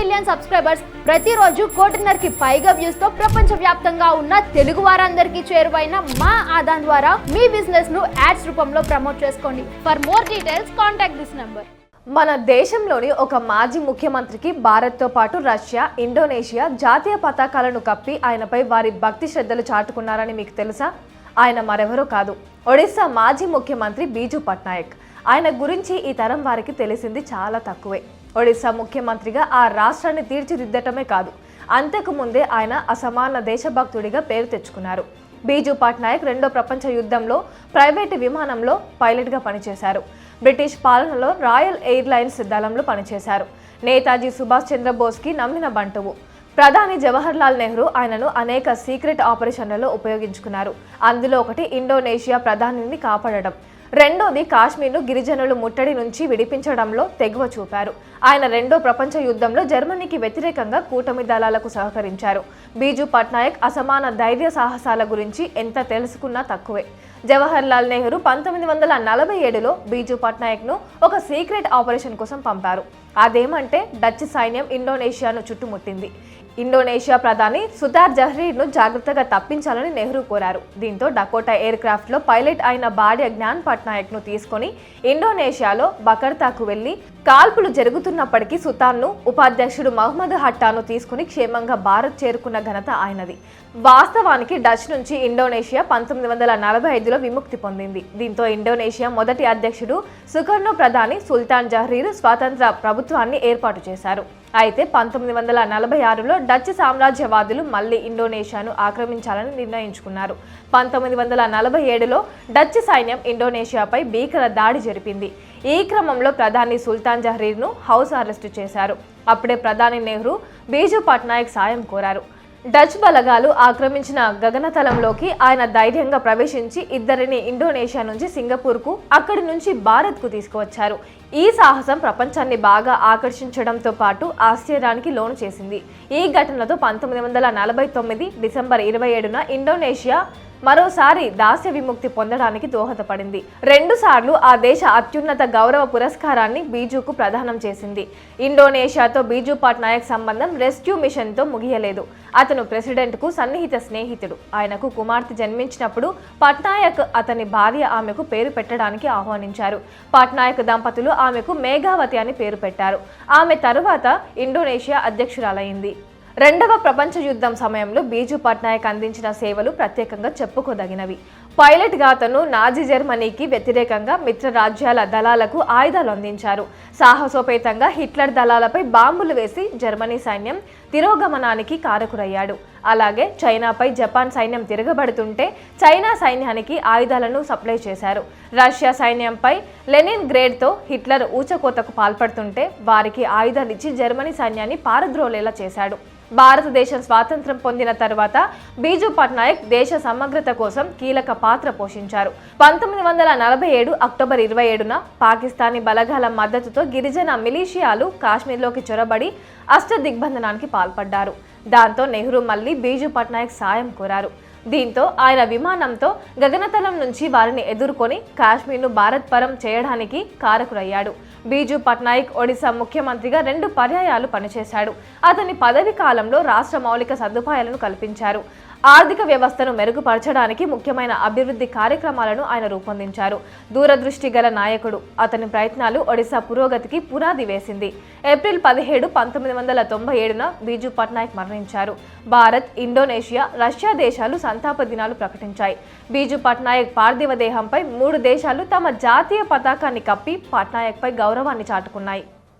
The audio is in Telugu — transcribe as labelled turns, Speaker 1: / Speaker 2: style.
Speaker 1: మిలియన్ సబ్స్క్రైబర్స్ ప్రతిరోజు కోటిన్నరకి పైగా వ్యూస్తో ప్రపంచ వ్యాప్తంగా ఉన్న తెలుగు వారందరికీ చేరువైన మా ఆదాన్ ద్వారా మీ బిజినెస్ను యాడ్స్ రూపంలో ప్రమోట్ చేసుకోండి. For more details contact this number
Speaker 2: మన దేశంలోని ఒక మాజీ ముఖ్యమంత్రికి భారత్తో పాటు రష్యా ఇండోనేషియా జాతీయ పతాకాలను కప్పి ఆయనపై వారి భక్తి శ్రద్ధలు చాటుకున్నారని మీకు తెలుసా? ఆయన మరెవరో కాదు. ఒడిశా మాజీ ముఖ్యమంత్రి బీజు పట్నాయక్. ఆయన గురించి ఈ తరం వారికి తెలిసింది చాలా తక్కువే. ఒడిశా ముఖ్యమంత్రిగా ఆ రాష్ట్రాన్ని తీర్చిదిద్దటమే కాదు. అంతకుముందే ఆయన అసమాన దేశభక్తుడిగా పేరు తెచ్చుకున్నారు. బీజు పట్నాయక్ రెండో ప్రపంచ యుద్ధంలో ప్రైవేటు విమానంలో పైలట్గా పనిచేశారు. బ్రిటిష్ పాలనలో రాయల్ ఎయిర్లైన్స్ దళంలో పనిచేశారు. నేతాజీ సుభాష్ చంద్రబోస్కి నమ్మిన బంటువు. ప్రధాని జవహర్లాల్ నెహ్రూ ఆయనను అనేక సీక్రెట్ ఆపరేషన్లలో ఉపయోగించుకున్నారు. అందులో ఒకటి ఇండోనేషియా ప్రధానిని కాపాడడం రెండోది కాశ్మీర్ను గిరిజనులు ముట్టడి నుంచి విడిపించడంలో తెగువ చూపారు. ఆయన రెండో ప్రపంచ యుద్ధంలో జర్మనీకి వ్యతిరేకంగా కూటమి దళాలకు సహకరించారు. బీజు పట్నాయక్ అసమాన ధైర్య సాహసాల గురించి ఎంత తెలుసుకున్నా తక్కువే. జవహర్లాల్ నెహ్రూ పంతొమ్మిది వందల నలభై ఏడులో బీజు పట్నాయక్ను ఒక సీక్రెట్ ఆపరేషన్ కోసం పంపారు. అదేమంటే డచ్ సైన్యం ఇండోనేషియాను చుట్టుముట్టింది. ఇండోనేషియా ప్రధాని సుతార్ జహ్రీర్ను జాగ్రత్తగా తప్పించాలని నెహ్రూ కోరారు. దీంతో డకోటా ఎయిర్ క్రాఫ్ట్లో పైలట్ అయిన భార్య జ్ఞాన్ పట్నాయక్ను తీసుకొని ఇండోనేషియాలో బకర్తాకు వెళ్ళి కాల్పులు జరుగుతున్నప్పటికీ సుతాన్ను ఉపాధ్యక్షుడు మహమ్మద్ హట్టాను తీసుకుని క్షేమంగా భారత్ చేరుకున్న ఘనత ఆయనది. వాస్తవానికి డచ్ నుంచి ఇండోనేషియా పంతొమ్మిది వందల నలభై ఐదులో విముక్తి పొందింది. దీంతో ఇండోనేషియా మొదటి అధ్యక్షుడు సుకర్ణో ప్రధాని సుల్తాన్ జహ్రీర్ స్వాతంత్ర ప్రభుత్వాన్ని ఏర్పాటు చేశారు. అయితే పంతొమ్మిది వందల నలభై ఆరులో డచ్ సామ్రాజ్యవాదులు మళ్ళీ ఇండోనేషియాను ఆక్రమించాలని నిర్ణయించుకున్నారు. పంతొమ్మిది వందల నలభై ఏడులో డచ్ సైన్యం ఇండోనేషియాపై భీకర దాడి జరిపింది. ఈ క్రమంలో ప్రధాని సుల్తాన్ జహ్రీర్ను హౌస్ అరెస్టు చేశారు. అప్పుడే ప్రధాని నెహ్రూ బీజు పట్నాయక్ సాయం కోరారు. డచ్ బలగాలు ఆక్రమించిన గగనతలంలోకి ఆయన ధైర్యంగా ప్రవేశించి ఇద్దరిని ఇండోనేషియా నుంచి సింగపూర్కు అక్కడి నుంచి భారత్కు తీసుకువచ్చారు. ఈ సాహసం ప్రపంచాన్ని బాగా ఆకర్షించడంతో పాటు ఆశ్చర్యానికి లోను చేసింది. ఈ ఘటనతో పంతొమ్మిది వందల నలభై తొమ్మిది డిసెంబర్ ఇరవై ఏడున ఇండోనేషియా మరోసారి దాస్య విముక్తి పొందడానికి దోహదపడింది. రెండుసార్లు ఆ దేశ అత్యున్నత గౌరవ పురస్కారాన్ని బీజూకు ప్రదానం చేసింది. ఇండోనేషియాతో బీజూ పట్నాయక్ సంబంధం రెస్క్యూ మిషన్తో ముగియలేదు. అతను ప్రెసిడెంట్కు సన్నిహిత స్నేహితుడు. ఆయనకు కుమార్తె జన్మించినప్పుడు పట్నాయక్ అతని భార్య ఆమెకు పేరు పెట్టడానికి ఆహ్వానించారు. పట్నాయక్ దంపతులు ఆమెకు మేఘావతి అని పేరు పెట్టారు. ఆమె తరువాత ఇండోనేషియా అధ్యక్షురాలైంది. రెండవ ప్రపంచ యుద్ధం సమయంలో బీజు పట్నాయక్ అందించిన సేవలు ప్రత్యేకంగా చెప్పుకోదగినవి. పైలట్గా అతను నాజీ జర్మనీకి వ్యతిరేకంగా మిత్ర రాజ్యాల దళాలకు ఆయుధాలు అందించారు. సాహసోపేతంగా హిట్లర్ దళాలపై బాంబులు వేసి జర్మనీ సైన్యం తిరోగమనానికి కారకురయ్యాడు అలాగే చైనాపై జపాన్ సైన్యం తిరగబడుతుంటే చైనా సైన్యానికి ఆయుధాలను సప్లై చేశారు. రష్యా సైన్యంపై లెనిన్ గ్రేడ్తో హిట్లర్ ఊచకోతకు పాల్పడుతుంటే వారికి ఆయుధాలు ఇచ్చి జర్మనీ సైన్యాన్ని పారద్రోలేలా చేశాడు. భారతదేశం స్వాతంత్రం పొందిన తర్వాత బీజు పట్నాయక్ దేశ సమగ్రత కోసం కీలక పాత్ర పోషించారు. పంతొమ్మిది వందల నలభై ఏడు అక్టోబర్ ఇరవై ఏడున పాకిస్తానీ బలగాల మద్దతుతో గిరిజన మిలీషియాలు కాశ్మీర్లోకి చొరబడి అష్ట దిగ్బంధనానికి పాల్పడ్డారు. దాంతో నెహ్రూ మళ్ళీ బీజు పట్నాయక్ సాయం కోరారు. దీంతో ఆయన విమానంతో గగనతలం నుంచి వారిని ఎదుర్కొని కాశ్మీర్ను భారత్ పరం చేయడానికి కారకురయ్యాడు బీజు పట్నాయక్ ఒడిశా ముఖ్యమంత్రిగా రెండు పర్యాయాలు పనిచేశాడు. అతని పదవి కాలంలో రాష్ట్ర మౌలిక సదుపాయాలను కల్పించారు. ఆర్థిక వ్యవస్థను మెరుగుపరచడానికి ముఖ్యమైన అభివృద్ధి కార్యక్రమాలను ఆయన రూపొందించారు. దూరదృష్టి గల నాయకుడు అతని ప్రయత్నాలు ఒడిశా పురోగతికి పునాది వేసింది. ఏప్రిల్ పదిహేడు పంతొమ్మిది వందల తొంభై ఏడున బీజు పట్నాయక్ మరణించారు. భారత్ ఇండోనేషియా రష్యా దేశాలు సంతాప దినాలు ప్రకటించాయి. బీజు పట్నాయక్ పార్థివ దేహంపై మూడు దేశాలు తమ జాతీయ పతాకాన్ని కప్పి పట్నాయక్పై గౌరవాన్ని చాటుకున్నాయి.